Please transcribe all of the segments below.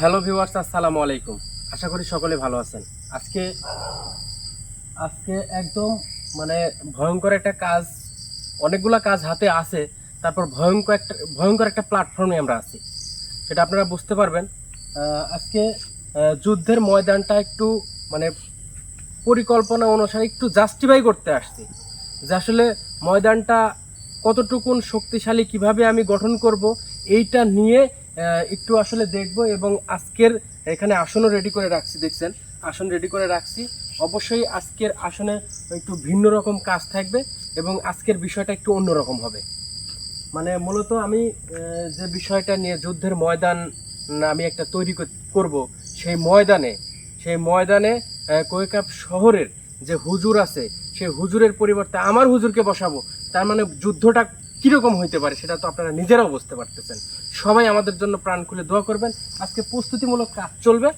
Hello viewers, আসসালামু আলাইকুম। আশা করি সকলে ভালো আছেন। আজকে আজকে একদম মানে ভয়ঙ্কর একটা কাজ, অনেকগুলা কাজ হাতে আছে, তারপর ভয়ঙ্কর একটা ভয়ঙ্কর একটা প্ল্যাটফর্মে আমরা আছি। সেটা আপনারা বুঝতে পারবেন। আজকে যুদ্ধের ময়দানটা একটু মানে পরিকল্পনা অনুসারে একটু জাস্টিফাই করতে আসছি যে আসলে ময়দানটা কতটুকুন শক্তিশালী, কীভাবে আমি গঠন করব, এইটা নিয়ে একটু আসলে দেখব এবং আজকের এখানে আসনও রেডি করে রাখছি, দেখছেন? আসন রেডি করে রাখছি। অবশ্যই আজকের আসনে একটু ভিন্ন রকম কাজ থাকবে এবং আজকের বিষয়টা একটু অন্যরকম হবে। মানে মূলত আমি যে বিষয়টা নিয়ে যুদ্ধের ময়দান আমি একটা তৈরি করব, সেই ময়দানে সেই ময়দানে কোয়েকাপ শহরের যে হুজুর আছে, সেই হুজুরের পরিবর্তে আমার হুজুরকে বসাবো। তার মানে যুদ্ধটা কীরকম হইতে পারে সেটা তো আপনারা নিজেরাও বুঝতে পারতেছেন। সবাই আমাদের জন্য প্রাণ খুলে দোয়া করবেন। আজকে প্রস্তুতিমূলক কাজ চলবে।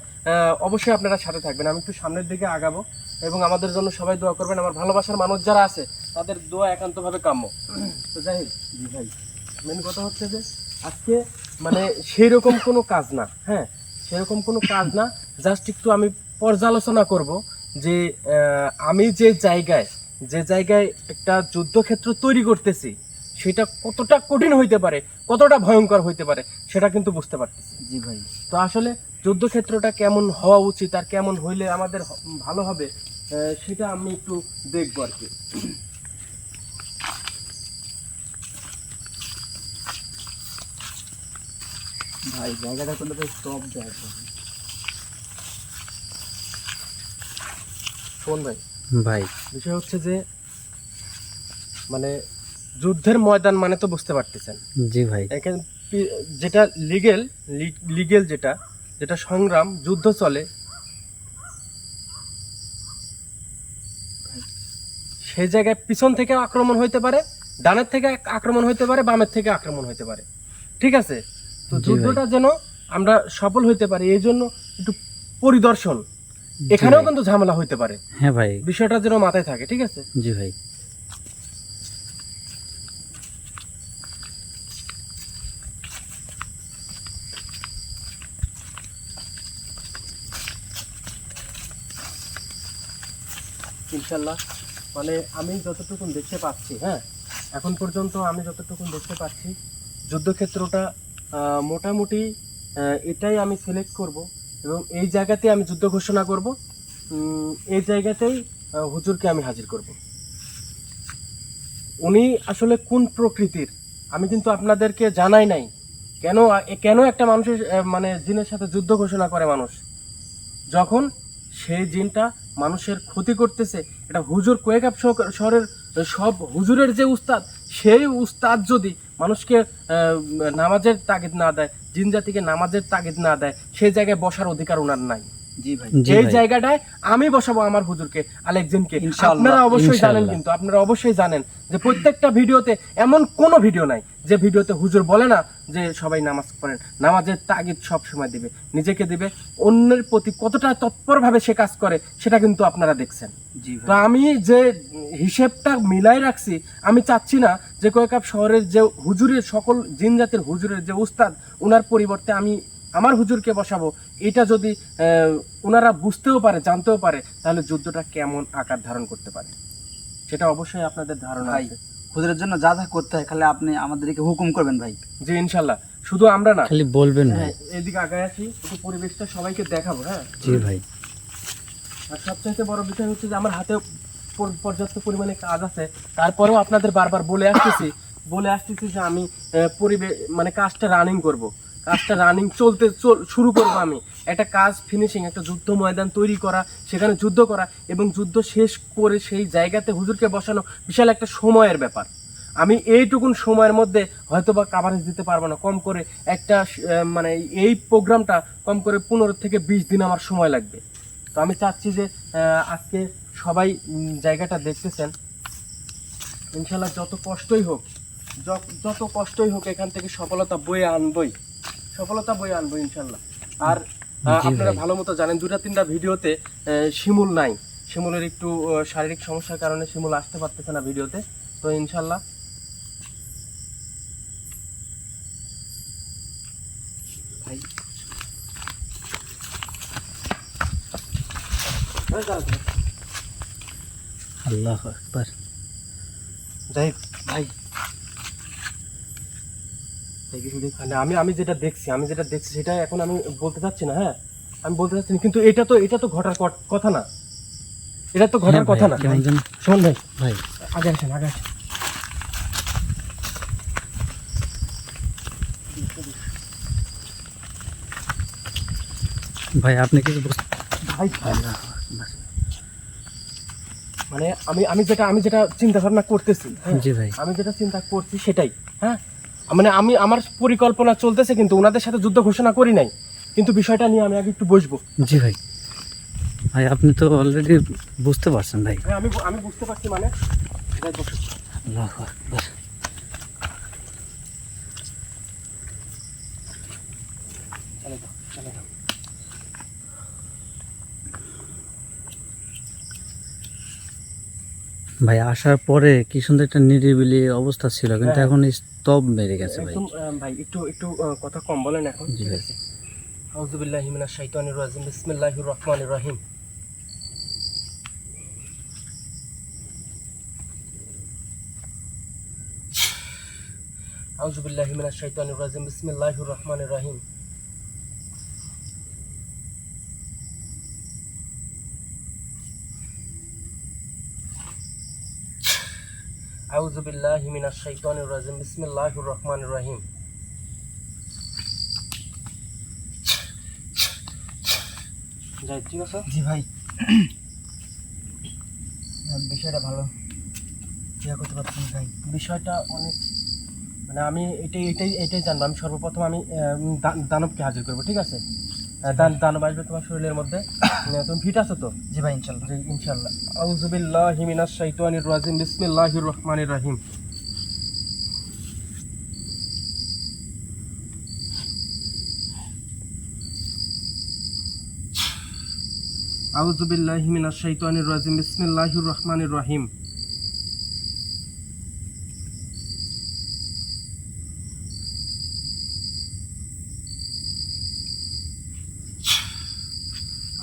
অবশ্যই আপনারা সাথে থাকবেন। আমি একটু সামনের দিকে আগাবো এবং আমাদের জন্য সবাই দোয়া করবেন। আমার ভালোবাসার মানুষ যারা আছে, তাদের দোয়া একান্তভাবে কাম্য। তো যাই জি ভাই মেন কথা হচ্ছে যে আজকে মানে সেই রকম কোনো কাজ না হ্যাঁ? সেরকম কোনো কাজ না। জাস্ট একটু আমি পর্যালোচনা করব যে আমি যে জায়গায় যে জায়গায় একটা যুদ্ধক্ষেত্র তৈরি করতেছি সেটা কতটা কঠিন হইতে পারে কতটা ভয়ঙ্কর হইতে পারে সেটা কিন্তু বুঝতে পারতেছি। জি ভাই। তো আসলে যুদ্ধক্ষেত্রটা কেমন হওয়া উচিত আর কেমন হইলে আমাদের ভালো হবে আহ, সেটা আমি একটু দেখব আর কি। ভাই জায়গাটা করলে বেশ টপ দেয় শোন ভাই। ভাই। বিষয় হচ্ছে যে মানে যুদ্ধের ময়দান মানে তো বুঝতে পারতেছেন। জি ভাই। এখানে যেটা লিগেল লিগেল যেটা যেটা সংগ্রাম যুদ্ধ চলে। সেই জায়গায় পিছন থেকে আক্রমণ হইতে পারে ডানের থেকে আক্রমণ হইতে পারে বামের থেকে আক্রমণ হইতে পারে। ঠিক আছে? তো যুদ্ধটা যেন আমরা সফল হইতে পারি এই জন্য একটু পরিদর্শন। এখানেও কিন্তু ঝামেলা হইতে পারে। হ্যাঁ ভাই। বিষয়টা যেন মাথায় থাকে ঠিক আছে? জি ভাই। ইনশাল্লাহ মানে আমি যতটুকু দেখতে পাচ্ছি হ্যাঁ এখন পর্যন্ত আমি যতটুকু দেখতে পাচ্ছি, যুদ্ধক্ষেত্রটা মোটামুটি এটাই আমি সিলেক্ট করব এবং এই জায়গাতে আমি যুদ্ধ ঘোষণা করব। এই জায়গাতেই হুজুরকে আমি হাজির করব। উনি আসলে কোন প্রকৃতির? আমি কিন্তু আপনাদেরকে জানাই নাই, কেন কেন একটা মানুষের মানে জিনের সাথে যুদ্ধ ঘোষণা করে মানুষ? যখন সেই জিনটা মানুষের ক্ষতি করতেছে, এটা হুজুর কোয়েকাপ শহ- শহরের সব হুজুরের যে উস্তাদ, সেই উস্তাদ যদি মানুষকে নামাজের তাগিদ না দেয়, জিন জাতিকে নামাজের তাগিদ না দেয়, সেই জায়গায় বসার অধিকার ওনার নাই। এই জায়গাটায় আমি বসাবো আমার হুজুরকে আলেকজনকে। আপনারা অবশ্যই জানেন কিন্তু আপনারা অবশ্যই জানেন যে প্রত্যেকটা ভিডিওতে এমন কোনো ভিডিও নাই যে ভিডিওতে হুজুর বলে না যে সবাই নামাজ পড়েন। নামাজের তাগিদ সব সময় দিবে নিজেকে দিবে। অন্যের প্রতি কতটা তৎপরভাবে সে কাজ করে সেটা কিন্তু আপনারা দেখছেন। তো আমি যে হিসেবটা মিলাই রাখছি আমি চাচ্ছি না যে কয়েকাপ শহরের যে হুজুরের সকল জিন জাতের হুজুরের যে উস্তাদ ওনার পরিবর্তে আমি আমার হুজুরকে বসাবো। এটা যদি আহ, ওনারা বুঝতেও পারে জানতেও পারে তাহলে যুদ্ধটা কেমন আকার ধারণ করতে পারে? সেটা অবশ্যই আপনাদের ধারণা ভাই। আছে। হুজুরের জন্য যা যা করতে হয় খালি আপনি আমাদেরকে হুকুম করবেন ভাই। যে ইনশাল্লাহ। শুধু আমরা না খালি বলবেন হ্যাঁ এদিকে আগায় আসি একটু পরিবেশটা সবাইকে দেখাবো হ্যাঁ? জি ভাই। আর সবচাইতে বড় বিষয় হচ্ছে যে আমার হাতে পর্যাপ্ত পরিমাণে কাজ আছে। তারপরেও আপনাদের বারবার বলে আসতেছি বলে আসতেছি যে আমি পরিবেশ মানে কাজটা রানিং করব। কাজটা রানিং চলতে, চল- শুরু করব আমি। একটা কাজ ফিনিশিং একটা যুদ্ধ ময়দান তৈরি করা, সেখানে যুদ্ধ করা এবং যুদ্ধ শেষ করে সেই জায়গাতে হুজুরকে বসানো বিশাল একটা সময়ের ব্যাপার। আমি এইটুকুন সময়ের মধ্যে হয়তো বা কাভারেজ দিতে পারব না। কম করে একটা মানে এই প্রোগ্রামটা কম করে পনেরো থেকে বিশ দিন আমার সময় লাগবে। তো আমি চাচ্ছি যে আজকে সবাই জায়গাটা দেখতেছেন। ইনশাল্লাহ যত কষ্টই হোক যত কষ্টই হোক এখান থেকে সফলতা বয়ে আনবই। সফলতা বই আনব ইনশাল্লাহ। আর আপনারা ভালো মতো জানেন দুটা তিনটা ভিডিওতে শিমুল নাই। শিমুলের একটু শারীরিক সমস্যার কারণে শিমুল আসতে পারতেছে না ভিডিওতে। তো ইনশাল্লাহ। আল্লাহ আকবার। যাই ভাই। মানে আমি আমি যেটা দেখছি আমি যেটা দেখছি সেটা এখন আমি বলতে চাচ্ছি না হ্যাঁ? আমি বলতে চাচ্ছি না কিন্তু এটা তো এটা তো ঘটার কথা না। এটা তো ঘটার হ্যাঁ কথা না। কেমন যেন শোন ভাই। ভাই। আগে আসেন আগে আসেন। ভাই আপনি কিছু বুঝতে ভাই। মানে আমি আমি যেটা আমি যেটা চিন্তা ভাবনা করতেছি হ্যাঁ, জি ভাই। আমি যেটা চিন্তা করছি সেটাই হ্যাঁ? মানে আমি আমার পরিকল্পনা চলতেছে কিন্তু ওনাদের সাথে যুদ্ধ ঘোষণা করি নাই। কিন্তু বিষয়টা নিয়ে আমি আগে একটু বসবো। জি ভাই। ভাই আপনি তো অলরেডি বুঝতে পারছেন ভাই। হ্যাঁ আমি আমি বুঝতে পারছি মানে। আল্লাহ আকবার চলে যাও চলে যাও ভাই আসার পরে কি সুন্দর একটা নিরিবিলি অবস্থা ছিল কিন্তু হ্যাঁ। এখন স্তব মেরে গেছে ভাই ভাই একটু একটু কথা কম বলেন এখন জি ভাই। আউযুবিল্লাহি মিনাশ শাইতানির রাজিম বিসমিল্লাহির রহমানির রহিম আউযুবিল্লাহি মিনাশ শাইতানির রাজিম বিসমিল্লাহির রহমানির রহিম আউযুবিল্লাহি মিনাশ শাইতানির রাজিম। বিসমিল্লাহির রহমানির রহিম। যাই ঠিক আছে জি ভাই। বিষয়টা ভালো। ইয়া করতে ভাই। বিষয়টা অনেক মানে আমি এটাই এটাই এটাই জানব। আমি সর্বপ্রথম আমি দানবকে হাজির করব ঠিক আছে? আহ, দান দানব তোমার শরীরের মধ্যে। তুমি ফিট আছো তো? জি ভাই ইনশাল্লাহ। জি ইনশাআল্লাহ আউযুবিল্লাহি মিনাশ শাইতানির রাজিম। বিসমিল্লাহির রহমানির রহিম। আউযুবিল্লাহি মিনাশ শাইতানির রাজিম। বিসমিল্লাহির রহমানির রহিম।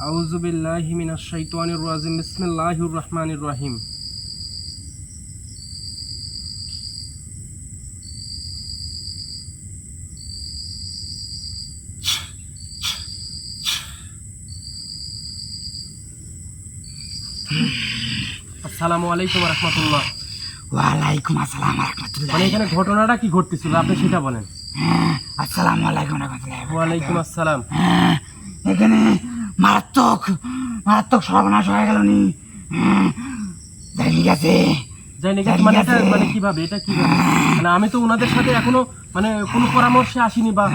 আউযু বিল্লাহি মিনাশ শাইতানির রাজিম। বিসমিল্লাহির রহমানির রহিম। আসসালামু আলাইকুম রাহমাতুল্লাহ। ওয়ালাইকুম আসসালাম রহমতুল্লাহ। মানে এখানে ঘটনাটা কি ঘটতেছিল? আপনি সেটা বলেন। আসসালামু আলাইকুম রহমতুল্লাহ। ওয়ালাইকুম আসসালাম। হ্যাঁ, এখানে মারাত্মক মারাত্মক সর্বনাশ হয়ে গেল নি। হ্যাঁ, ঠিক আছে যাই নাকি মানে মানে কীভাবে এটা কীভাবে? মানে আমি তো ওনাদের সাথে এখনও মানে কোনো পরামর্শে আসিনি বা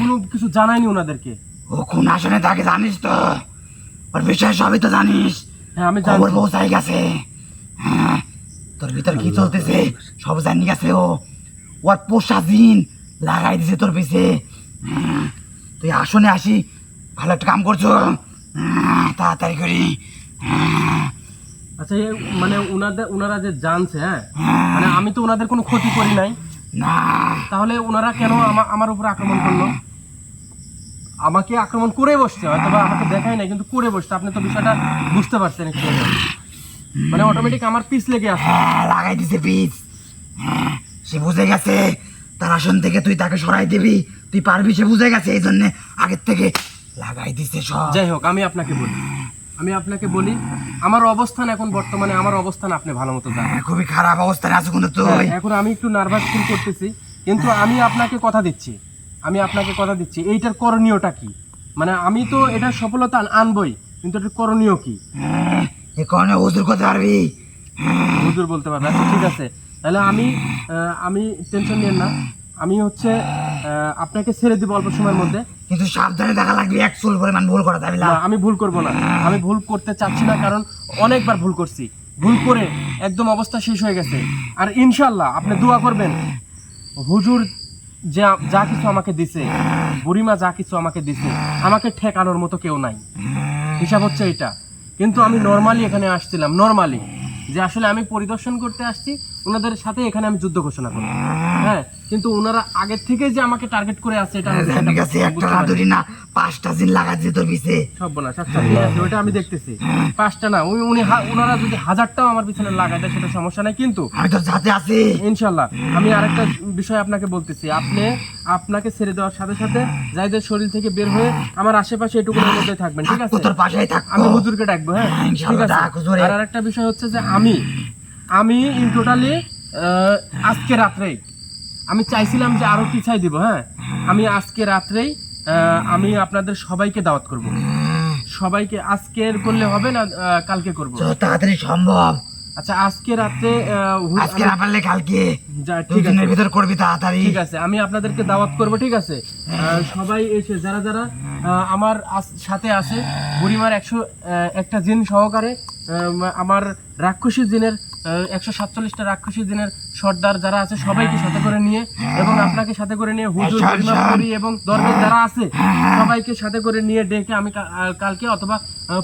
কোনো কিছু জানাইনি ওনাদেরকে। ও কোন আসনে থাকে জানিস তো? ওর বিষয় সবই তো জানিস। হ্যাঁ আমি জানছি। পৌঁছাই গেছে। হ্যাঁ তোর ভিতর কি চলতেছে? সব জানি গেছে ও। ওর পোষা দিন লাগাই দিছে তোর পিছে। হ্যাঁ, তুই আসনে আসি ভালো একটা কাম করছ। হ্যাঁ, তাড়াতাড়ি করি। হ্যাঁ, আচ্ছা মানে ওনাদের ওনারা যে জানছে হ্যাঁ? মানে আমি তো ওনাদের কোনো ক্ষতি করি নাই। না। তাহলে ওনারা কেন আমার উপর আক্রমণ করল? আমাকে আক্রমণ করে বসছে হয়তো বা আমাকে দেখাই নাই কিন্তু করে বসছে। আপনি তো বিষয়টা বুঝতে পারছেন একটু। মানে অটোমেটিক আমার পিস লেগে আছে। হ্যাঁ লাগাই দিছে পিস হ্যাঁ সে বুঝে গেছে। তার আসন থেকে তুই তাকে সরাই দিবি। তুই পারবি সে বুঝে গেছে। এই জন্য আগের থেকে লাগাই দিছে সব। যাই হোক আমি আপনাকে বলি। আমি আপনাকে বলি আমার অবস্থান এখন বর্তমানে আমার অবস্থান আপনি ভালো মতো জানেন। হ্যাঁ, খুবই খারাপ অবস্থায় আছো কিন্তু তুই। হ্যাঁ, এখন আমি একটু নার্ভাস ফিল করতেছি কিন্তু আমি আপনাকে কথা দিচ্ছি। আমি আপনাকে কথা দিচ্ছি এইটার করণীয়টা কি? মানে আমি তো এটা সফলতা আন- আনবই কিন্তু এটার করণীয় কি? হ্যাঁ, এ কারণে হুজুর করতে পারবি। হুজুর বলতে পারবে। আচ্ছা ঠিক আছে। তাহলে আমি আমি টেনশন নিয়েন না। আমি হচ্ছে আপনাকে ছেড়ে দিব অল্প সময়ের মধ্যে। কিন্তু সাবধানে দেখা লাগবে এক চুল পরিমাণ ভুল করা যাবে না আমি ভুল করব না। আমি ভুল করতে চাচ্ছি না কারণ অনেকবার ভুল করছি। ভুল করে একদম অবস্থা শেষ হয়ে গেছে। আর ইনশাল্লাহ আপনি দোয়া করবেন। হুজুর যা যা কিছু আমাকে দিছে বুড়িমা যা কিছু আমাকে দিছে আমাকে ঠেকানোর মতো কেউ নাই। হিসাব হচ্ছে এটা। কিন্তু আমি নর্মালি এখানে আসছিলাম নর্মালি যে আসলে আমি পরিদর্শন করতে আসছি ওনাদের সাথে এখানে আমি যুদ্ধ ঘোষণা করব। হ্যাঁ হ্যাঁ কিন্তু ওনারা আগের থেকে যে আমাকে টার্গেট করে আছে এটা আমি জানি গেছে একটা বুঝতে না পাঁচটা জিন লাগা দিছে তোর পিছে। সব বলা আছে ওটা আমি দেখতেছি। পাঁচটা না উনি উনি ওনারা যদি হাজারটাও আমার পিছনে লাগায় দেয় সেটা সমস্যা নাই কিন্তু আমি তোর সাথে আছি। ইনশাল্লাহ আমি আরেকটা বিষয় আপনাকে বলতেছি। আপনি আপনাকে ছেড়ে দেওয়ার সাথে সাথে যাইদের শরীর থেকে বের হয়ে আমার আশেপাশে এটুকুনের মধ্যে থাকবেন ঠিক আছে? তোর পাশেই থাকব। আমি হুজুরকে ডাকবো হ্যাঁ? হ্যাঁ, ঠিক ইনশাআল্লাহ আছে। আর আরেকটা বিষয় হচ্ছে যে আমি আমি ইন টোটালি আজকে রাত্রেই আমি চাইছিলাম যে আরও পিছাই দিব হ্যাঁ? আমি আজকে রাত্রেই আমি আপনাদের সবাইকে দাওয়াত করব। সবাইকে আজকের করলে হবে না কালকে করব? তাড়াতাড়ি সম্ভব। আচ্ছা আজকে হু- আজকে না পারলে কালকে। ঠিক আছে। ভিতর করবি তাড়াতাড়ি। ঠিক আছে আমি আপনাদেরকে দাওয়াত করব ঠিক আছে? সবাই এসে যারা যারা আমার সাথে আছে বুড়িমার একশো একটা জিন সহকারে আমার রাক্ষসী জিনের একশো সাতচল্লিশটা রাক্ষসী জিনের সর্দার যারা আছে সবাইকে সাথে করে নিয়ে এবং আপনাকে সাথে করে নিয়ে হুজুর শোন। পরি এবং দরবেশ যারা আছে সবাইকে সাথে করে নিয়ে ডেকে আমি কালকে অথবা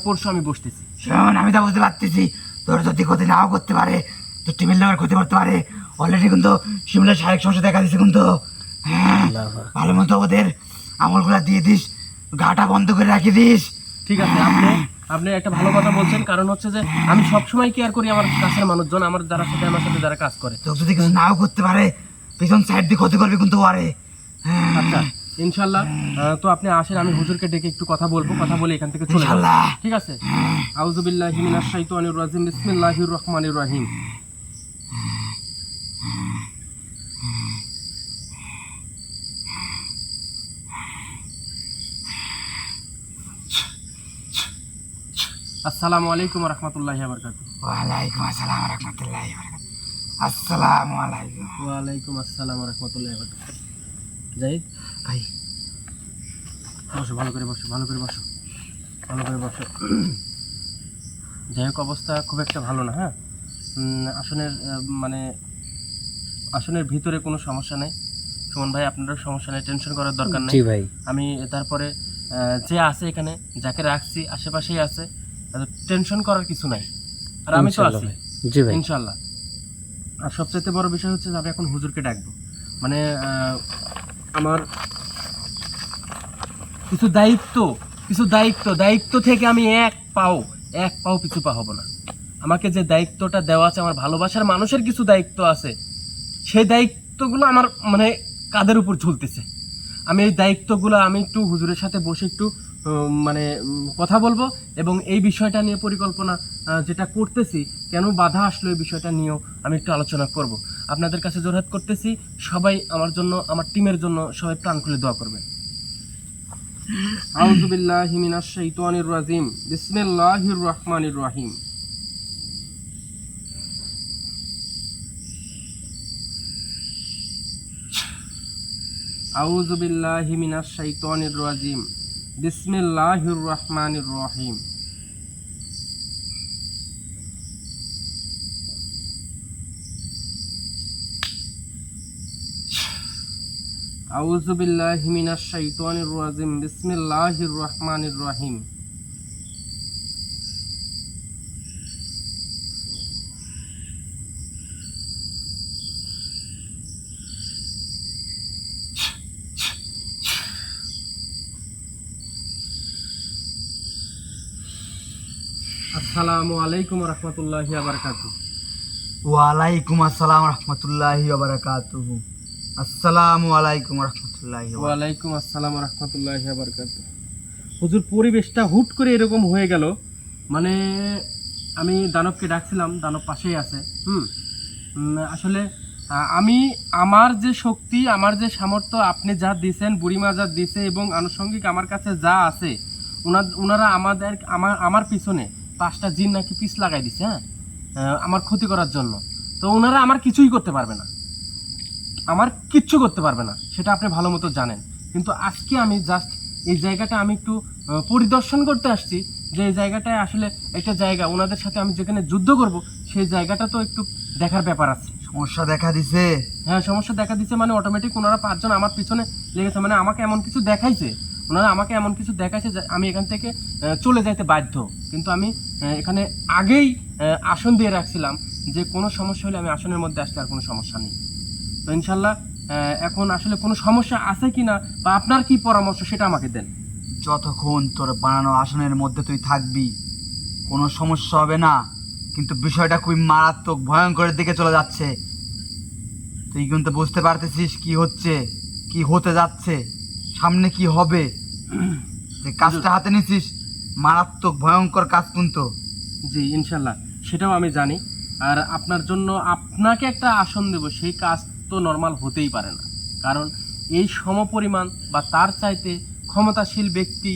পরশু আমি বসতেছি। শোন আমি তো বুঝতে পারতেছি। তোর যদি ক্ষতি নাও করতে পারে তোর টিমের লোকের ক্ষতি করতে পারে। অলরেডি কিন্তু শিমলার শারীরিক সমস্যা দেখা দিচ্ছে কিন্তু। হ্যাঁ ভালো মতো ওদের আমলগুলা দিয়ে দিস গাটা বন্ধ করে রাখি দিস। ঠিক আছে আপনি আপনি একটা ভালো কথা বলছেন কারণ হচ্ছে যে আমি সবসময় কেয়ার করি আমার কাছের মানুষজন আমার যারা সাথে আমার সাথে যারা কাজ করে। তো যদি কিছু নাও করতে পারে পিছন সাইড দিয়ে ক্ষতি করবে কিন্তু আরে হ্যাঁ। আচ্ছা ইনশাল্লাহ তো আপনি আসেন আমি হুজুরকে ডেকে একটু কথা বলব কথা বলে এখান থেকে চলে যাব। ঠিক আছে? আউযুবিল্লাহি মিনাশ শাইতানির রাজিম বিসমিল্লাহির রহমানির রহিম। আসসালামু আলাইকুম রহমতুল্লাহি বারকাতু ওয়ালাইকুম আসসালাম রহমতুল্লাহ আসসালামু আলাইকুম। ওয়ালাইকুম আসসালাম রহমতুল্লাহি বারকাতু যাই ভাই। বসো ভালো করে বসো ভালো করে বসো ভালো করে বসো। যাই হোক অবস্থা খুব একটা ভালো না হ্যাঁ? আসনের মানে আসনের ভিতরে কোনো সমস্যা নেই। সুমন ভাই আপনারও সমস্যা নেই টেনশন করার দরকার নেই। ভাই। আমি তারপরে যে আছে এখানে যাকে রাখছি আশেপাশেই আছে। টেনশন করার কিছু নাই। আর আমি তো আছি। জি ভাই। ইনশাল্লাহ। আর সবচেয়ে বড় বিষয় হচ্ছে যে আমি এখন হুজুরকে ডাকবো। মানে আমার কিছু দায়িত্ব কিছু দায়িত্ব দায়িত্ব থেকে আমি এক পাও এক পাও পিছু পা হব না। আমাকে যে দায়িত্বটা দেওয়া আছে আমার ভালোবাসার মানুষের কিছু দায়িত্ব আছে সেই দায়িত্বগুলো আমার মানে কাদের উপর ঝুলতেছে? আমি এই দায়িত্বগুলো আমি একটু হুজুরের সাথে বসে একটু মানে কথা বলব এবং এই বিষয়টা নিয়ে পরিকল্পনা যেটা করতেছি, কেন বাধা আসলো এই বিষয়টা নিয়েও আমি একটু আলোচনা করব। আপনাদের কাছে জোরহাত করতেছি, সবাই আমার জন্য, আমার টিমের জন্য সবাই প্রাণ খুলে দোয়া করবেন। আউযু বিল্লাহি মিনাশ শাইতানির রাজিম, বিসমিল্লাহির রহমানির রহিম। আউযু বিল্লাহি মিনাশ শাইতানির রাজিম। বিসমিল্লাহির রহমানির রহিম আউযু বিল্লাহি মিনাশ শাইতানির রাজিম। বিসমিল্লাহির রহমানির রহিম আসসালামু আলাইকুম রহমতুল্লাহি বারাকাতুহু। ওয়ালাইকুম আসসালাম রহমতুল্লাহি বারাকাতুহু। আসসালামু আলাইকুম রহমতুল্লাহি ওয়ালাইকুম আসসালাম রহমতুল্লাহ বারকাত হুজুর পরিবেশটা হুট করে এরকম হয়ে গেল। মানে আমি দানবকে ডাকছিলাম দানব পাশেই আছে হুম? আসলে আমি আমার যে শক্তি আমার যে সামর্থ্য আপনি যা দিয়েছেন বুড়িমা যা দিছে এবং আনুষঙ্গিক আমার কাছে যা আছে ওনার ওনারা আমাদের আমার আমার পিছনে পাঁচটা জিন নাকি পিস লাগাই দিছে হ্যাঁ? আমার ক্ষতি করার জন্য। তো ওনারা আমার কিছুই করতে পারবে না। আমার কিচ্ছু করতে পারবে না সেটা আপনি ভালো মতো জানেন। কিন্তু আজকে আমি জাস্ট এই জায়গাটা আমি একটু পরিদর্শন করতে আসছি যে এই জায়গাটায় আসলে একটা জায়গা ওনাদের সাথে আমি যেখানে যুদ্ধ করব সেই জায়গাটা তো একটু দেখার ব্যাপার আছে। সমস্যা দেখা দিছে। হ্যাঁ সমস্যা দেখা দিচ্ছে মানে অটোমেটিক ওনারা পাঁচজন আমার পিছনে লেগেছে মানে আমাকে এমন কিছু দেখাইছে। ওনারা আমাকে এমন কিছু দেখাইছে যে আমি এখান থেকে চলে যাইতে বাধ্য। কিন্তু আমি এখানে আগেই আসন দিয়ে রাখছিলাম যে কোনো সমস্যা হলে আমি আসনের মধ্যে আসলে আর কোনো সমস্যা নেই। তো ইনশাল্লাহ এখন আসলে কোনো সমস্যা আছে কি না বা আপনার কি পরামর্শ সেটা আমাকে দেন। যতক্ষণ তোর বানানো আসনের মধ্যে তুই থাকবি, কোনো সমস্যা হবে না, কিন্তু বিষয়টা খুবই মারাত্মক, ভয়ঙ্করের দিকে চলে যাচ্ছে। তুই কিন্তু বুঝতে পারতেছিস কি হচ্ছে, কি হতে যাচ্ছে, সামনে কি হবে, যে কাজটা হাতে নিছিস মারাত্মক, ভয়ঙ্কর কাজ কিন্তু। জি, ইনশাল্লাহ। সেটাও আমি জানি। আর আপনার জন্য আপনাকে একটা আসন দেব, সেই কাজ তো নর্মাল হতেই পারে না। কারণ এই সমপরিমাণ বা তার চাইতে ক্ষমতাশীল ব্যক্তি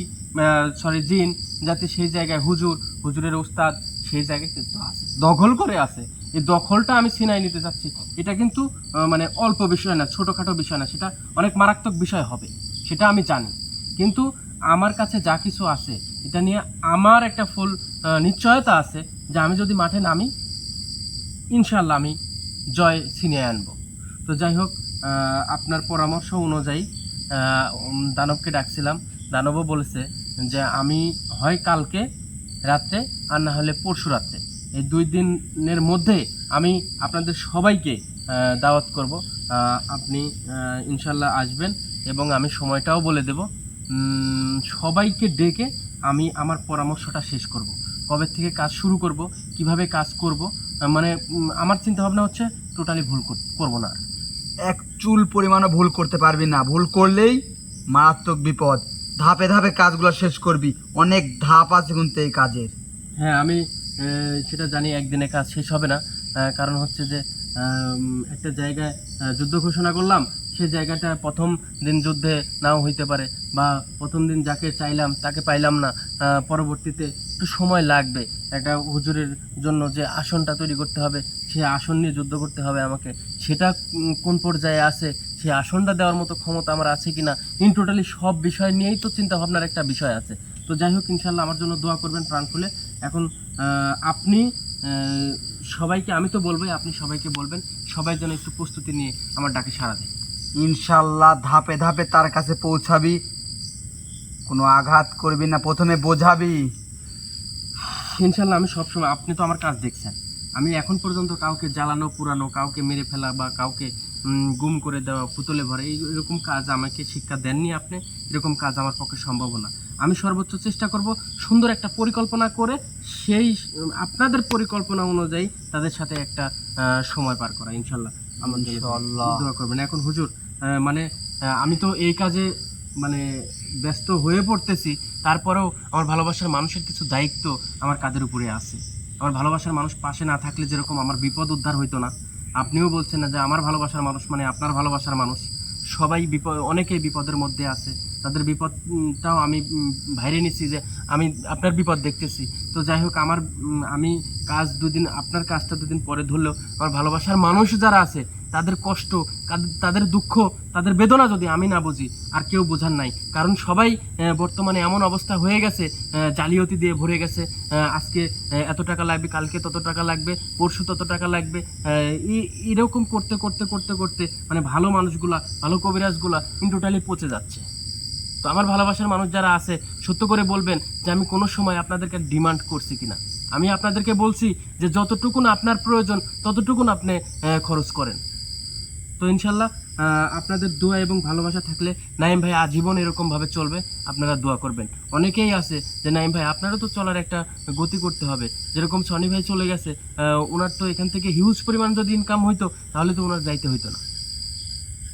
সরি জিন, যাতে সেই জায়গায় হুজুর, হুজুরের উস্তাদ সেই জায়গায় কিন্তু আছে, দখল করে আছে। এই দখলটা আমি ছিনাই নিতে চাচ্ছি। এটা কিন্তু মানে অল্প বিষয় না, ছোটোখাটো বিষয় না, সেটা অনেক মারাত্মক বিষয় হবে, সেটা আমি জানি। কিন্তু আমার কাছে যা কিছু আছে এটা নিয়ে আমার একটা ফুল নিশ্চয়তা আছে যে আমি যদি মাঠে নামি ইনশাল্লাহ আমি জয় ছিনিয়ে আনব। তো যাই হোক আপনার পরামর্শ অনুযায়ী দানবকে ডাকছিলাম। দানবও বলেছে যে আমি হয় কালকে রাত্রে, আর না হলে পরশু রাত্রে। এই দুই দিনের মধ্যে আমি আপনাদের সবাইকে দাওয়াত করব। আপনি ইনশাল্লাহ আসবেন এবং আমি সময়টাও বলে দেব। সবাইকে ডেকে আমি আমার পরামর্শটা শেষ করব। কবে থেকে কাজ শুরু করব কীভাবে কাজ করব মানে আমার চিন্তা ভাবনা হচ্ছে টোটালি ভুল কর- করব না এক চুল পরিমাণও ভুল করতে পারবি না। ভুল করলেই মারাত্মক বিপদ। ধাপে ধাপে কাজগুলো শেষ করবি। অনেক ধাপ আছে কিন্তু এই কাজের। হ্যাঁ আমি সেটা জানি একদিনে কাজ শেষ হবে না। কারণ হচ্ছে যে একটা জায়গায় যুদ্ধ ঘোষণা করলাম সেই জায়গাটা প্রথম দিন যুদ্ধে নাও হইতে পারে বা প্রথম দিন যাকে চাইলাম তাকে পাইলাম না পরবর্তীতে একটু সময় লাগবে একটা হুজুরের জন্য যে আসনটা তৈরি করতে হবে, সে আসন নিয়ে যুদ্ধ করতে হবে আমাকে। সেটা কোন পর্যায়ে আছে? সেই আসনটা দেওয়ার মতো ক্ষমতা আমার আছে কিনা? ইন টোটালি সব বিষয় নিয়েই তো চিন্তা ভাবনার একটা বিষয় আছে। তো যাই হোক ইনশাল্লাহ আমার জন্য দোয়া করবেন প্রাণ খুলে। এখন আপনি সবাইকে, আমি তো বলবোই, আপনি সবাইকে বলবেন, সবাই যেন একটু প্রস্তুতি নিয়ে আমার ডাকে সাড়া দেয়। ইনশাল্লাহ ধাপে ধাপে তার কাছে পৌঁছাবি। কোনো আঘাত করবি না, প্রথমে বোঝাবি। ইনশাল্লাহ আমি সবসময়, আপনি তো আমার কাজ দেখছেন। আমি এখন পর্যন্ত কাউকে জ্বালানো, পুরানো, কাউকে মেরে ফেলা বা কাউকে গুম করে দেওয়া, পুতলে ভরা, এই এরকম কাজ আমাকে শিক্ষা দেননি আপনি। এরকম কাজ আমার পক্ষে সম্ভব না। আমি সর্বোচ্চ চেষ্টা করব সুন্দর একটা পরিকল্পনা করে সেই, আপনাদের পরিকল্পনা অনুযায়ী তাদের সাথে একটা সময় পার করা, ইনশাল্লাহ। ইনশাআল্লাহ। দোয়া করবেন। এখন হুজুর মানে আমি তো এই কাজে মানে ব্যস্ত হয়ে পড়তেছি, তারপরেও আমার ভালোবাসার মানুষের কিছু দায়িত্ব আমার কাঁধের উপরে আছে। আমার ভালোবাসার মানুষ পাশে না থাকলে যেরকম আমার বিপদ উদ্ধার হইতো না। আপনিও বলছেন না যে আমার ভালোবাসার মানুষ মানে আপনার ভালোবাসার মানুষ। সবাই বিপদ, অনেকেই বিপদের মধ্যে আছে। তাদের বিপদটাও আমি ভাইরে নিচ্ছি যে আমি আপনার বিপদ দেখতেছি। তো যাই হোক, আমার আমি কাজ দুদিন, আপনার কাজটা দুদিন পরে ধরলেও আমার ভালোবাসার মানুষ যারা আছে তাদের কষ্ট তাদের দুঃখ, তাদের বেদনা যদি আমি না বুঝি, আর কেউ বোঝার নাই। কারণ সবাই বর্তমানে এমন অবস্থা হয়ে গেছে জালিয়াতি দিয়ে ভরে গেছে আজকে এত টাকা লাগবে, কালকে তত টাকা লাগবে, পরশু তত টাকা লাগবে এরকম করতে করতে করতে করতে মানে ভালো মানুষগুলা, ভালো কবিরাজগুলা টোটালি পচে যাচ্ছে। তো আমার ভালোবাসার মানুষ যারা আছে, সত্য করে বলবেন যে আমি কোনো সময় আপনাদেরকে ডিমান্ড করছি কিনা। আমি আপনাদেরকে বলছি যে যতটুকুন আপনার প্রয়োজন, ততটুকুন আপনি খরচ করেন। তো ইনশাল্লাহ আপনাদের দোয়া এবং ভালোবাসা থাকলে নাইম ভাই আজীবন এরকম ভাবে চলবে, আপনারা দোয়া করবেন। অনেকেই আছে যে, নাইম ভাই, আপনারও তো চলার একটা গতি করতে হবে। যেরকম সনি ভাই চলে গেছে ওনার তো এখান থেকে হিউজ পরিমাণ যদি ইনকাম হইতো, তাহলে তো ওনার যাইতে হইতো না।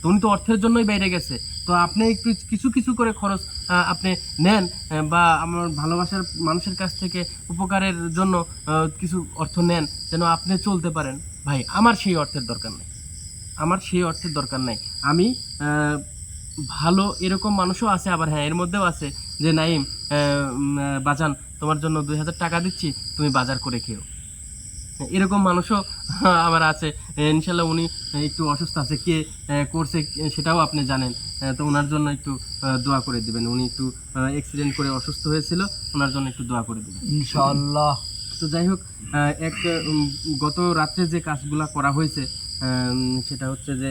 তো উনি তো অর্থের জন্যই বাইরে গেছে। তো আপনি একটু কিছু কিছু করে খরচ আপনি নেন বা আমার ভালোবাসার মানুষের কাছ থেকে উপকারের জন্য কিছু অর্থ নেন, যেন আপনি চলতে পারেন। ভাই, আমার সেই অর্থের দরকার নেই। আমার সেই অর্থের দরকার নাই। আমি ভালো এরকম মানুষও আছে আবার হ্যাঁ এর মধ্যেও আছে যে নাইম বাজান তোমার জন্য দুই হাজার টাকা দিচ্ছি তুমি বাজার করে খেও। এরকম মানুষও আমার আছে। ইনশাল্লাহ উনি একটু অসুস্থ আছে কে করছে সেটাও আপনি জানেন। তো ওনার জন্য একটু দোয়া করে দিবেন। উনি একটু অ্যাক্সিডেন্ট করে অসুস্থ হয়েছিল ওনার জন্য একটু দোয়া করে দিবেন। ইনশাল্লাহ তো যাই হোক এক গত রাত্রে যে কাজগুলা করা হয়েছে সেটা হচ্ছে যে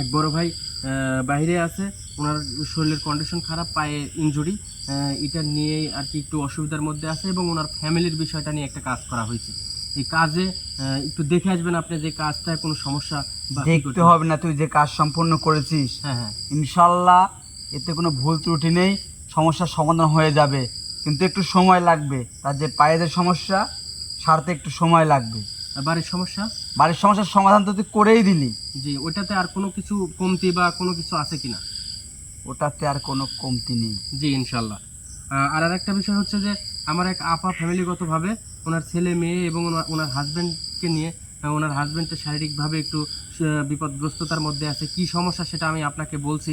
এক বড় ভাই বাইরে আছে। ওনার শরীরের কন্ডিশন খারাপ পায়ে ইনজুরি এটা নিয়েই আর কি একটু অসুবিধার মধ্যে আছে এবং ওনার ফ্যামিলির বিষয়টা নিয়ে একটা কাজ করা হয়েছে। এই কাজে একটু দেখে আসবেন আপনি যে কাজটায় কোনো সমস্যা দেখতে হবে না তুই যে কাজ সম্পূর্ণ করেছিস। হ্যাঁ হ্যাঁ। ইনশাল্লাহ এতে কোনো ভুল ত্রুটি নেই সমস্যার সমাধান হয়ে যাবে। কিন্তু একটু সময় লাগবে তার যে পায়েদের সমস্যা সারতে একটু সময় লাগবে। আর বাড়ির সমস্যা? বাড়ির সমস্যার সমাধান তো তুই করেই দিলি। জি ওইটাতে আর কোনো কিছু কমতি বা কোনো কিছু আছে কিনা? ওটাতে আর কোনো কমতি নেই। জি ইনশাল্লাহ আহ, আর আরেকটা বিষয় হচ্ছে যে আমার এক আপা ফ্যামিলিগতভাবে ওনার ছেলে মেয়ে এবং ওনার- হাজব্যান্ডকে নিয়ে ওনার হাজব্যান্ডের শারীরিকভাবে একটু বিপদগ্রস্ততার মধ্যে আছে। কি সমস্যা সেটা আমি আপনাকে বলছি।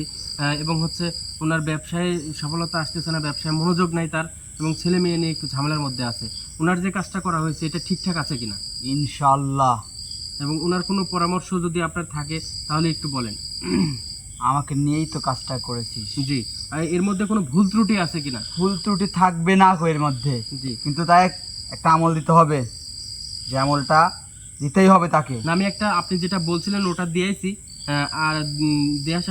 এবং হচ্ছে ওনার ব্যবসায় সফলতা আসতেছে না ব্যবসায় মনোযোগ নাই তার এবং ছেলে মেয়ে নিয়ে একটু ঝামেলার মধ্যে আছে। ওনার যে কাজটা করা হয়েছে এটা ঠিকঠাক আছে কিনা? ইনশাল্লাহ এবং ওনার কোনো পরামর্শ যদি আপনার থাকে তাহলে একটু বলেন। আমাকে নিয়েই তো কাজটা করেছিস। জি। আর এর মধ্যে কোনো ভুল ত্রুটি আছে কিনা? ভুল ত্রুটি থাকবে না এর মধ্যে। জি। কিন্তু তাই একটা আমল দিতে হবে। যে আমলটা দিতেই হবে তাকে। না, আমি একটা আপনি যেটা বলছিলেন ওটা দিয়েছি। আর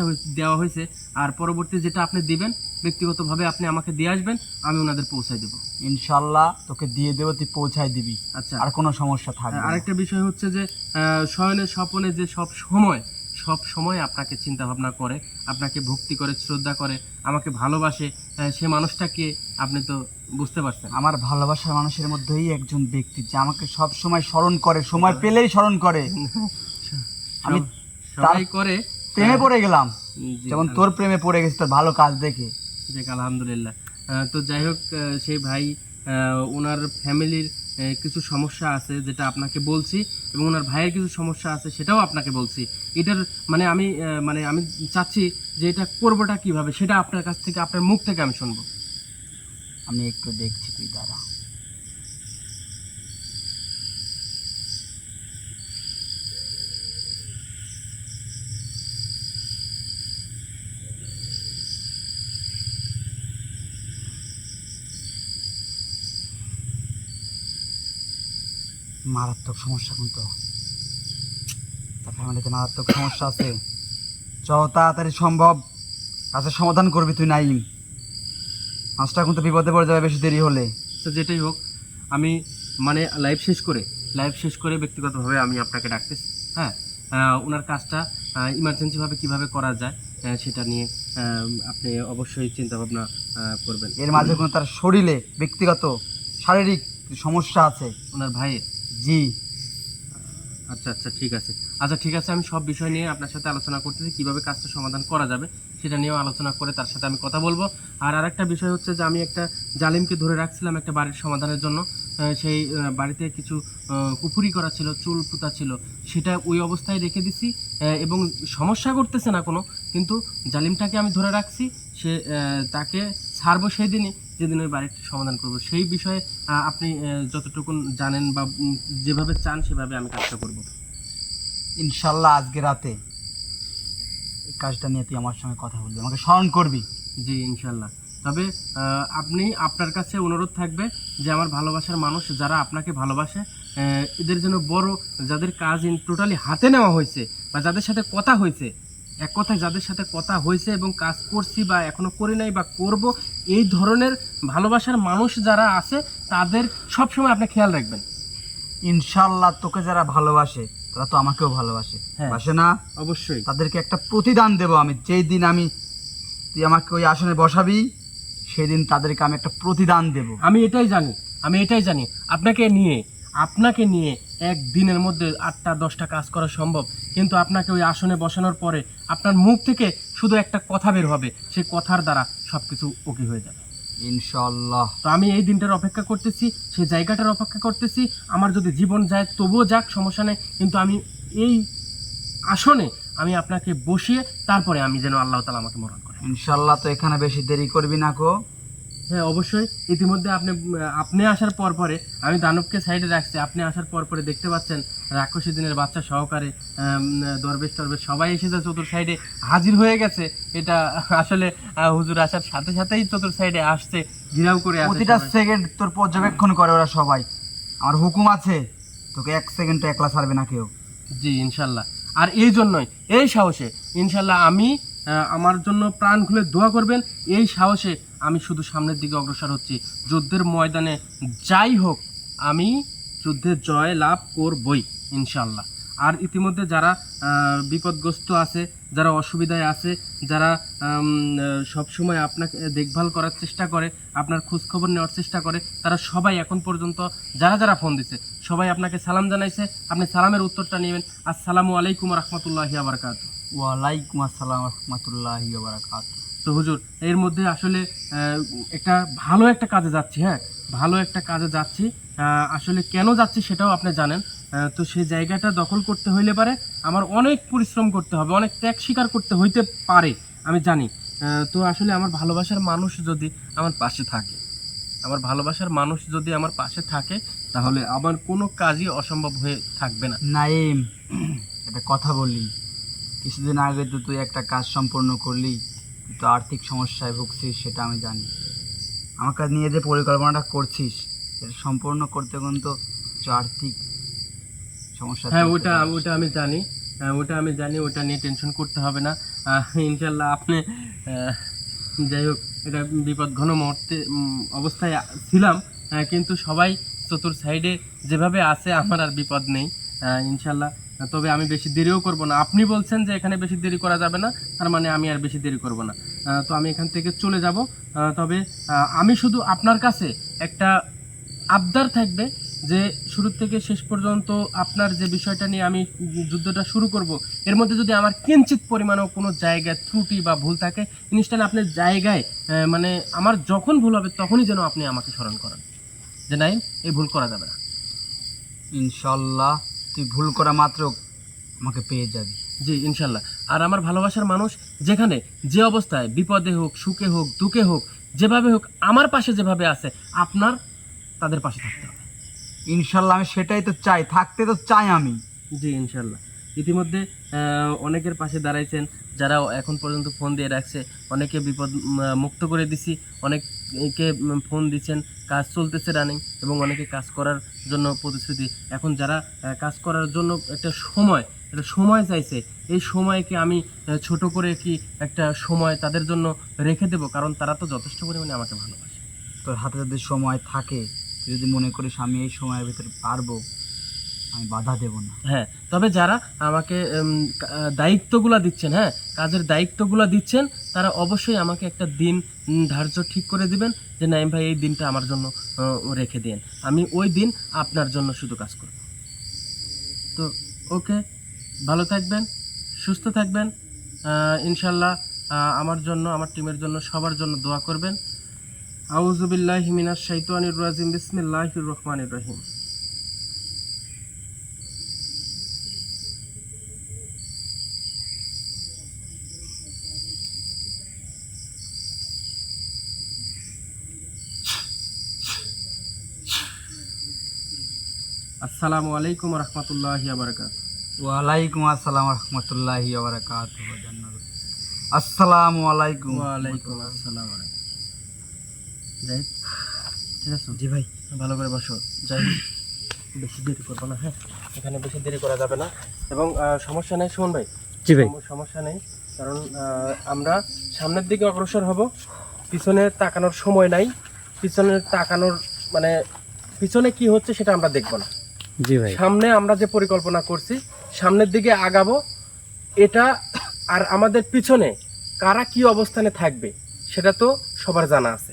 হয়েছে- দেওয়া হয়েছে। আর পরবর্তী যেটা আপনি দিবেন ব্যক্তিগতভাবে আপনি আমাকে দিয়ে আসবেন আমি ওনাদের পৌঁছাই দেবো। ইনশাল্লাহ তোকে দিয়ে দেবো তুই পৌঁছায় দিবি। আচ্ছা। আর কোনো সমস্যা থাকবে আরেকটা বিষয় হচ্ছে যে শয়নে স্বপনে যে সব সময় সব সময় আপনাকে চিন্তা ভাবনা করে আপনাকে ভক্তি করে শ্রদ্ধা করে আমাকে ভালোবাসে সে মানুষটাকে আপনি তো বুঝতে পারছেন। আমার ভালোবাসার মানুষের মধ্যেই একজন ব্যক্তি যে আমাকে সব সময় স্মরণ করে সময় পেলেই স্মরণ করে। আমি সবাই করে প্রেমে পড়ে গেলাম। যেমন তোর প্রেমে পড়ে গেছি তোর ভালো কাজ দেখে। যাক আলহামদুলিল্লাহ। তো যাই হোক সেই ভাই ওনার ফ্যামিলির কিছু সমস্যা আছে যেটা আপনাকে বলছি এবং ওনার ভাইয়ের কিছু সমস্যা আছে সেটাও আপনাকে বলছি। এটার মানে আমি মানে আমি চাচ্ছি যে এটা করবোটা কীভাবে, সেটা আপনার কাছ থেকে, আপনার মুখ থেকে আমি শুনব। আমি একটু দেখছি তুই দাঁড়া। মারাত্মক সমস্যা কিন্তু। তার ফ্যামিলিতে মারাত্মক সমস্যা আছে। যত তাড়াতাড়ি সম্ভব। কাজের সমাধান করবি তুই নাইম। মাছটা কিন্তু বিপদে পড়ে যাবে বেশি দেরি হলে। তো যেটাই হোক আমি মানে লাইভ শেষ করে লাইভ শেষ করে ব্যক্তিগতভাবে আমি আপনাকে ডাকতেছি হ্যাঁ? ওনার কাজটা ইমার্জেন্সিভাবে কীভাবে করা যায় সেটা নিয়ে আপনি অবশ্যই চিন্তা ভাবনা করবেন। এর মাঝে কোনো তার শরীরে ব্যক্তিগত শারীরিক সমস্যা আছে। ওনার ভাইয়ের জি। আচ্ছা আচ্ছা ঠিক আছে। আচ্ছা ঠিক আছে, আমি সব বিষয় নিয়ে আপনার সাথে আলোচনা করতেছি, কীভাবে কাজটা সমাধান করা যাবে সেটা নিয়েও আলোচনা করে তার সাথে আমি কথা বলব। আর আরেকটা বিষয় হচ্ছে যে, আমি একটা জালিমকে ধরে রাখছিলাম একটা বাড়ির সমাধানের জন্য। সেই বাড়িতে কিছু কুপুরি করা ছিল, চুল পুতা ছিল। সেটা ওই অবস্থায় রেখে দিছি এবং সমস্যা করতেছে না কোনো, কিন্তু জালিমটাকে আমি ধরে রাখছি। সে তাকে ছাড়বো সেই দিনই যেদিন ওই বাড়ির সমাধান করব সেই বিষয়ে আপনি যতটুকু জানেন বা যেভাবে চান সেভাবে আমি কাজটা করব। ইনশাল্লাহ আজকে রাতে এই কাজটা নিয়ে তুই আমার সঙ্গে কথা বলবি আমাকে স্মরণ করবি। জি ইনশাল্লাহ। তবে আপনি আপনার কাছে অনুরোধ থাকবে যে আমার ভালোবাসার মানুষ যারা আপনাকে ভালোবাসে এদের জন্য বড় যাদের কাজ টোটালি হাতে নেওয়া হয়েছে বা যাদের সাথে কথা হয়েছে এক কথায় যাদের সাথে কথা হয়েছে এবং কাজ করছি বা এখনও করি নাই বা করব এই ধরনের ভালোবাসার মানুষ যারা আছে তাদের সবসময় আপনি খেয়াল রাখবেন। ইনশাল্লাহ তোকে যারা ভালোবাসে তারা তো আমাকেও ভালোবাসে। হ্যাঁ। বাসে না? অবশ্যই। তাদেরকে একটা প্রতিদান দেব আমি। যেই দিন আমি তুই আমাকে ওই আসনে বসাবি সেই দিন তাদেরকে আমি একটা প্রতিদান দেব। আমি এটাই জানি আমি এটাই জানি। আপনাকে নিয়ে আপনাকে নিয়ে এক দিনের মধ্যে আটটা দশটা কাজ করা সম্ভব। কিন্তু আপনাকে ওই আসনে বসানোর পরে আপনার মুখ থেকে শুধু একটা কথা বের হবে। সেই কথার দ্বারা সব কিছু ওকে হয়ে যাবে। ইনশাল্লাহ তো আমি এই দিনটার অপেক্ষা করতেছি সেই জায়গাটার অপেক্ষা করতেছি। আমার যদি জীবন যায় তবুও যাক সমস্যা নেই। কিন্তু আমি এই আসনে আমি আপনাকে বসিয়ে তারপরে আমি যেন আল্লাহ তালা আমাকে মরণ করে ইনশাল্লাহ তো এখানে বেশি দেরি করবি না কো হ্যাঁ অবশ্যই। ইতিমধ্যে আপনি আপনি আসার পর পরে আমি দানবকে সাইডে রাখছি। আপনি আসার পর পরে দেখতে পাচ্ছেন রাক্ষসী দিনের বাচ্চা সহকারে দরবেশ টরবেশ সবাই এসেছে চতুর সাইডে হাজির হয়ে গেছে। এটা আসলে হুজুর আসার সাথে সাথেই চতুর সাইডে আসছে ঘিরাও করে প্রতিটা সেকেন্ড তোর পর্যবেক্ষণ করে ওরা সবাই। আর হুকুম আছে তোকে এক সেকেন্ড একলা ছাড়বে না কেউ। জি ইনশাল্লাহ। আর এই জন্যই এই সাহসে ইনশাল্লাহ আমি আমার জন্য প্রাণ খুলে দোয়া করবেন। এই সাহসে আমি শুধু সামনের দিকে অগ্রসর হচ্ছি। যুদ্ধের ময়দানে যাই হোক, আমি যুদ্ধে জয় লাভ করবই ইনশাল্লাহ আর ইতিমধ্যে যারা বিপদগ্রস্ত আছে, যারা অসুবিধায় আছে, যারা সব সময় আপনাকে দেখভাল করার চেষ্টা করে, আপনার খোঁজখবর নেওয়ার চেষ্টা করে, তারা সবাই এখন পর্যন্ত যারা যারা ফোন দিছে, সবাই আপনাকে সালাম জানাইছে। আপনি সালামের উত্তরটা নেবেন। আসসালামু আলাইকুম রহমতুল্লাহি আবরকাত ওয়ালাইকুম আসসালাম রহমতুল্লাহি বারাকাত তো হুজুর এর মধ্যে আসলে একটা ভালো একটা কাজে যাচ্ছি হ্যাঁ? ভালো একটা কাজে যাচ্ছি। আসলে কেন যাচ্ছি সেটাও আপনি জানেন। তো সেই জায়গাটা দখল করতে হইলে পারে আমার অনেক পরিশ্রম করতে হবে অনেক ত্যাগ স্বীকার করতে হইতে পারে আমি জানি। তো আসলে আমার ভালোবাসার মানুষ যদি আমার পাশে থাকে আমার ভালোবাসার মানুষ যদি আমার পাশে থাকে তাহলে আমার কোনো কাজই অসম্ভব হয়ে থাকবে না। নাইম একটা কথা বললি কিছুদিন আগে তো তুই একটা কাজ সম্পূর্ণ করলি তুই তো আর্থিক সমস্যায় ভুগছিস সেটা আমি জানি। আমাকে নিয়ে যে পরিকল্পনাটা করছিস সেটা সম্পূর্ণ করতে কিন্তু আর্থিক সমস্যা হ্যাঁ ওটা ওটা আমি জানি। হ্যাঁ, ওটা আমি জানি ওটা নিয়ে টেনশন করতে হবে না। ইনশাল্লাহ আপনি যাই হোক এটা বিপদ ঘন মুহূর্তে অবস্থায় ছিলাম। কিন্তু সবাই চতুর সাইডে যেভাবে আছে আমার আর বিপদ নেই। ইনশাল্লাহ তবে আমি বেশি দেরিও করব না। আপনি বলছেন যে এখানে বেশি দেরি করা যাবে না, তার মানে আমি আর বেশি দেরি করব না। তো আমি এখান থেকে চলে যাব। তবে আমি শুধু আপনার কাছে একটা আবদার থাকবে যে শুরু থেকে শেষ পর্যন্ত আপনার যে বিষয়টা নিয়ে আমি যুদ্ধটা শুরু করব, এর মধ্যে যদি আমার কিঞ্চিত পরিমাণেও কোনো জায়গায় ত্রুটি বা ভুল থাকে জিনিসটা আপনার জায়গায় মানে আমার যখন ভুল হবে তখনই যেন আপনি আমাকে স্মরণ করেন। যে নাই, এই ভুল করা যাবে না। ইনশাল্লাহ। তুই ভুল করা মাত্র আমাকে পেয়ে যাবি। জি ইনশাল্লাহ। আর আমার ভালোবাসার মানুষ যেখানে যে অবস্থায় বিপদে হোক সুখে হোক দুঃখে হোক যেভাবে হোক আমার পাশে যেভাবে আছে আপনার তাদের পাশে থাকতে হবে। ইনশাল্লাহ আমি সেটাই তো চাই থাকতে তো চাই আমি। জি ইনশাল্লাহ। ইতিমধ্যে অনেকের পাশে দাঁড়াইছেন যারা এখন পর্যন্ত ফোন দিয়ে রাখছে অনেকে বিপদ মুক্ত করে দিছি। অনেকে ফোন দিচ্ছেন, কাজ চলতেছে রানিং এবং অনেকে কাজ করার জন্য প্রতিশ্রুতি। এখন যারা কাজ করার জন্য একটা সময় একটা সময় চাইছে, এই সময়কে আমি ছোট করে কি একটা সময় তাদের জন্য রেখে দেবো? কারণ তারা তো যথেষ্ট পরিমাণে আমাকে ভালোবাসে। তোর হাতে যদি সময় থাকে যদি মনে করিস আমি এই সময়ের ভিতরে পারব আমি বাধা দেব না। হ্যাঁ তবে যারা আমাকে দায়িত্বগুলো দিচ্ছেন হ্যাঁ কাজের দায়িত্বগুলো দিচ্ছেন, তারা অবশ্যই আমাকে একটা দিন ধার্য ঠিক করে দিবেন যে নাইম ভাই, এই দিনটা আমার জন্য রেখে দিন আমি ওই দিন আপনার জন্য শুধু কাজ করব। তো, ওকে, ভালো থাকবেন, সুস্থ থাকবেন ইনশাল্লাহ আমার জন্য, আমার টিমের জন্য, সবার জন্য দোয়া করবেন। আউজুবিল্লাহ মিনাশ শাইতানির রাজিম, বিসমিল্লাহির রহমানির রহিম। আসসালামু আলাইকুম রহমতুল্লাহ বারকাত ওয়ালাইকুম আসসালাম রহমতুল্লাহি ওবরাকাত আসসালামু আলাইকুম। ওয়ালাইকুম আসসালাম যাই ঠিক আছে? জি ভাই। ভালো করে বসো। যাই বেশি দেরি করব না হ্যাঁ? এখানে বেশি দেরি করা যাবে না। এবং সমস্যা নেই শোন ভাই? জি ভাই। সমস্যা নেই কারণ আমরা সামনের দিকে অগ্রসর হব। পিছনে তাকানোর সময় নাই। পিছনে তাকানোর মানে পিছনে কি হচ্ছে সেটা আমরা দেখব না। সামনে আমরা যে পরিকল্পনা করছি, সামনের দিকে আগাবো, এটা আর আমাদের পিছনে কারা কি অবস্থানে থাকবে, সেটা তো সবার জানা আছে।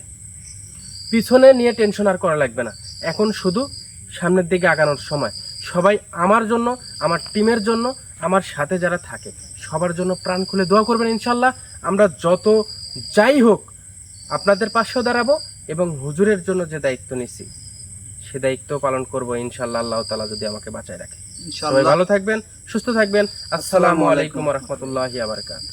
পিছনে নিয়ে টেনশন আর করা লাগবে না। এখন শুধু সামনের দিকে আগানোর সময়। সবাই আমার জন্য, আমার টিমের জন্য, আমার সাথে যারা থাকে, সবার জন্য প্রাণ খুলে দোয়া করবেন ইনশাল্লাহ। আমরা যত যাই হোক, আপনাদের পাশেও দাঁড়াবো এবং হুজুরের জন্য যে দায়িত্ব নিছি সে দায়িত্ব পালন করব ইনশাল্লাহ আল্লাহ তালা যদি আমাকে বাঁচায় রাখে। সবাই ভালো থাকবেন সুস্থ থাকবেন। আসসালামু আলাইকুম রহমতুল্লাহ আবরকাত